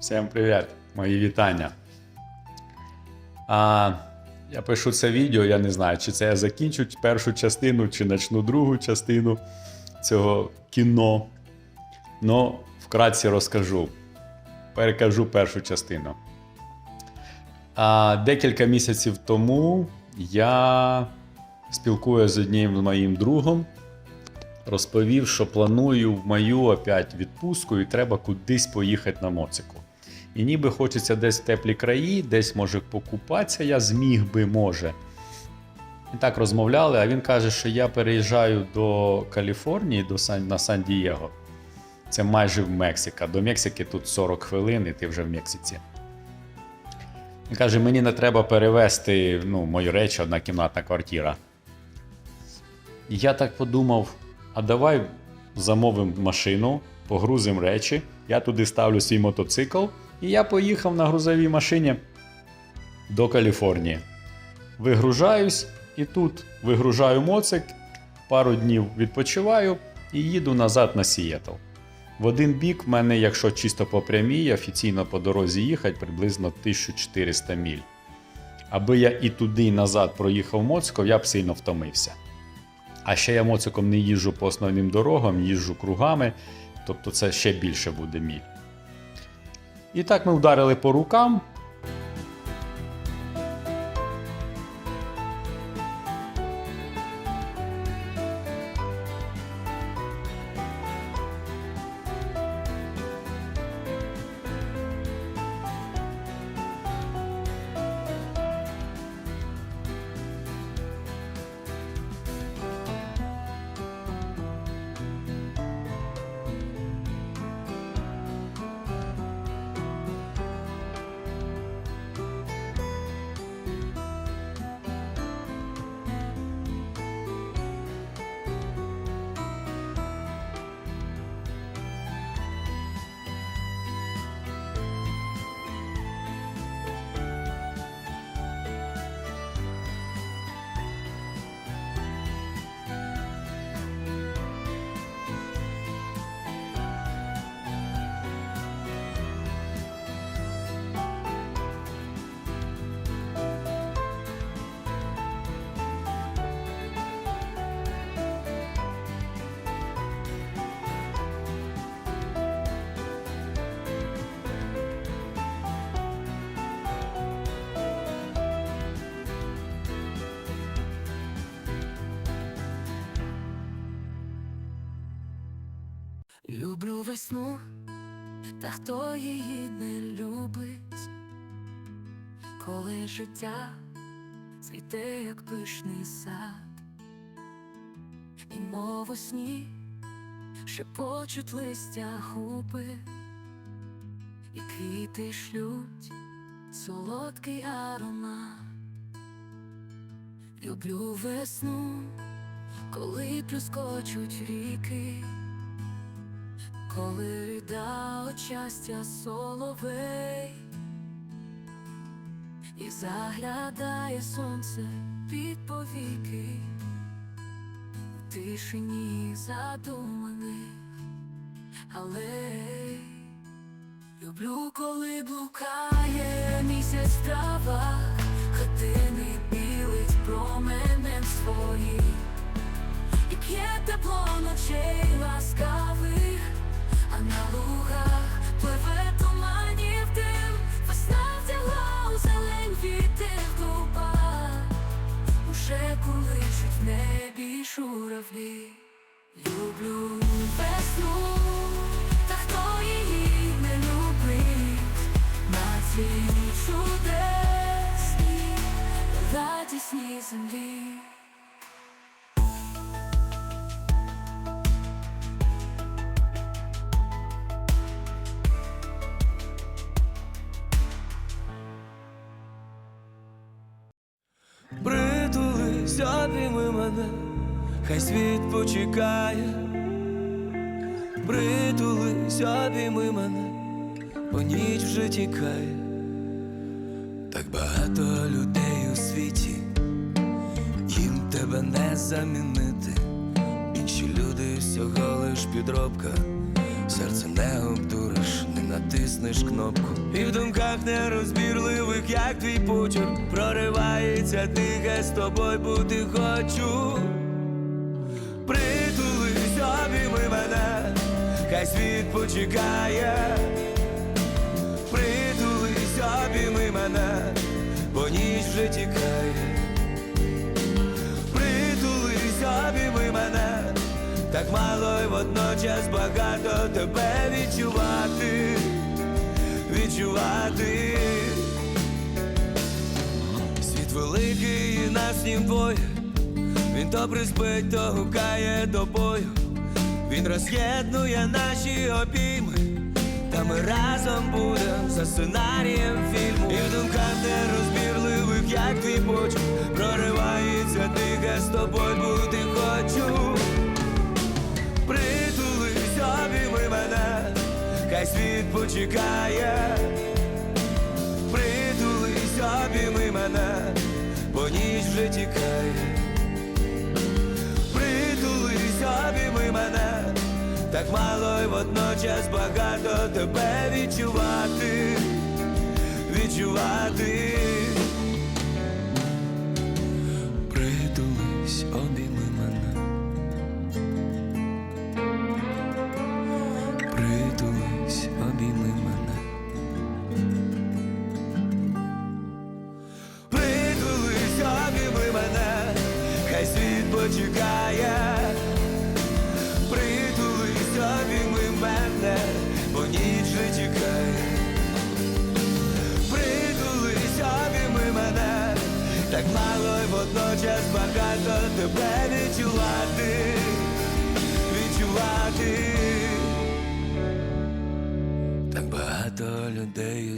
Всім привіт, мої вітання. А, я пишу це відео, я не знаю, чи це я закінчу першу частину, чи почну другу частину цього кіно. Ну, вкратці розкажу. Перекажу першу частину. А, декілька місяців тому я спілкуюся з одним моїм другом, розповів, що планую в мою опять відпустку і треба кудись поїхати на моцику. І ніби хочеться десь в теплі краї, десь може покупатися, я зміг би, може. І так розмовляли, а він каже, що я переїжджаю до Каліфорнії, до Сан, на Сан-Дієго. Це майже в Мексика. До Мексики тут 40 хвилин, і ти вже в Мексиці. Він каже, мені не треба перевезти ну, мої речі, одна кімнатна квартира. І я так подумав: а давай замовимо машину, погрузимо речі, я туди ставлю свій мотоцикл, і я поїхав на грузовій машині до Каліфорнії. Вигружаюсь, і тут вигружаю моцик, пару днів відпочиваю і їду назад на Сієтл. В один бік в мене, якщо чисто по прямій, офіційно по дорозі їхати, приблизно 1400 міль. Аби я і туди, і назад проїхав моциком, я б сильно втомився. А ще я моциком не їжджу по основним дорогам, їжджу кругами, тобто це ще більше буде міль. І так ми вдарили по рукам. Весну, та хто її не любить, коли життя цвіте, як пишний сад, і мов у сні шепочуть листя губи, і квіти шлють солодкий аромат. Люблю весну, коли плюскочуть ріки. Коли рида от щастя соловей і заглядає сонце під повіки в тишині задуманих алей. Люблю, коли блукає місяць в травах, хатини білить променем своїх і п'є тепло ночей ласкавих, небі журавлі. Люблю весну, та хто її не любить, на цій чудесній, радісній землі. Обійми мене, хай світ почекає. Притулись, обійми мене, бо ніч вже тікає. Так багато людей у світі, їм тебе не замінити. Інші люди всього лиш підробка, серце не обдуриш, не натиснеш кнопку. І в думках нерозбірливих, як твій почерк, проривається тихе з тобою бути хочу. Хай світ почекає. Притулись, обійми мене, бо ніч вже тікає. Притулись, обійми мене, так мало й водночас багато тебе відчувати, відчувати. Світ великий і нас нім двоє. Він то приспить, то гукає до бою. Він роз'єднує наші обійми, та ми разом будем за сценарієм фільму. І в думках нерозбірливих, як твій почув, проривається тихе з тобою бути хочу. Притулись, обійми мене, хай світ почекає. Притулись, обійми так мало й водночас багато тебе відчувати, відчувати.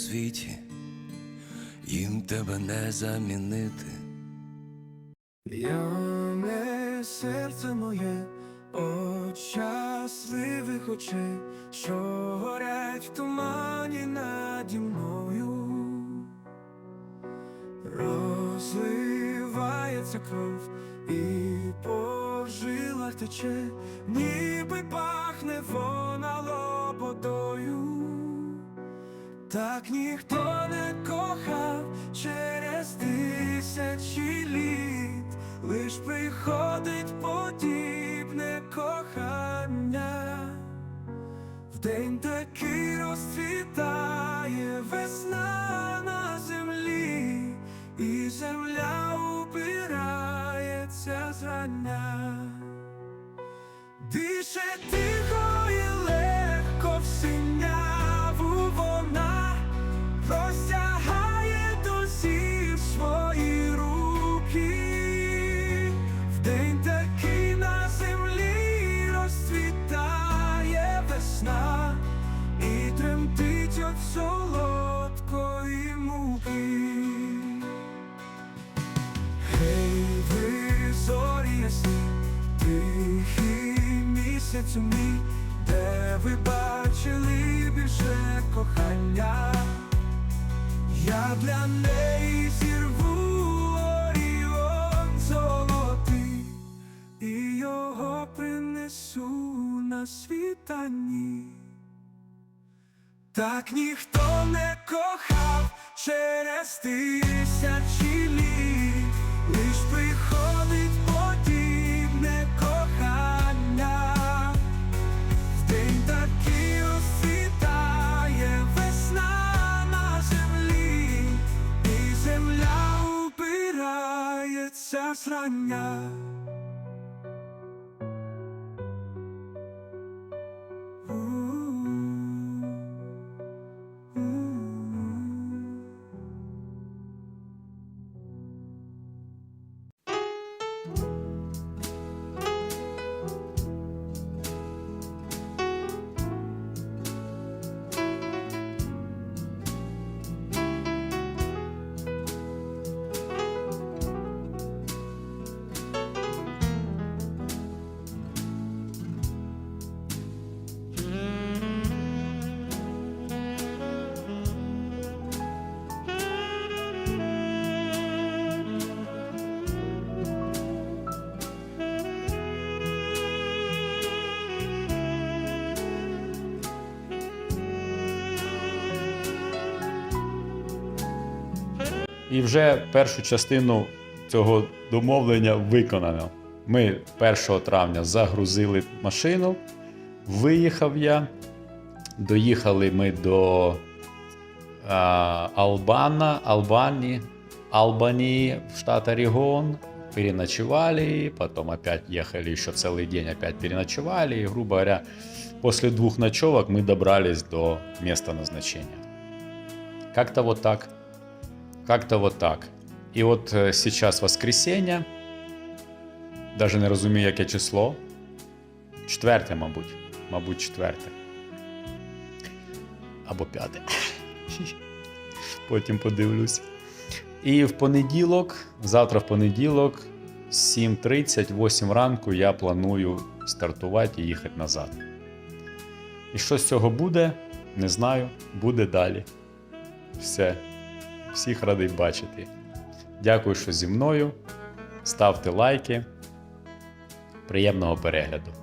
Світі, їм тебе не замінити. Я не серце моє, от щасливих очей, що горять в тумані наді мною. Розливається кров і по жилах тече, ніби пахне вона лободою. Так ніхто не кохав через тисячі літ, лиш приходить подібне кохання. Вдень такий розцвітає весна на землі, і земля упирається зрання. Дише тихо бачили більше кохання, я для неї зірву оріон золотий, і його принесу на світанні. Так ніхто не кохав через тисячі І вже першу частину цього домовлення виконано. Ми 1 травня загрузили машину, виїхав я. Доїхали ми до а, Албана, Албании, Албании, штат Орегон. Переночевали, потом опять ехали еще целый день, опять переночевали. И, грубо говоря, после двух ночевок мы добрались до места назначения. Как-то вот так. Как-то вот так. І от е, сейчас воскресенье, даже не розумію, яке число. Четверте, мабуть. Мабуть, четверте. Або п'яте. Потім подивлюсь. І в понеділок, завтра в понеділок, 7.30, 8 ранку я планую стартувати і їхати назад. І що з цього буде, не знаю. Буде далі. Все. Всіх радий бачити. Дякую, що зі мною. Ставте лайки. Приємного перегляду.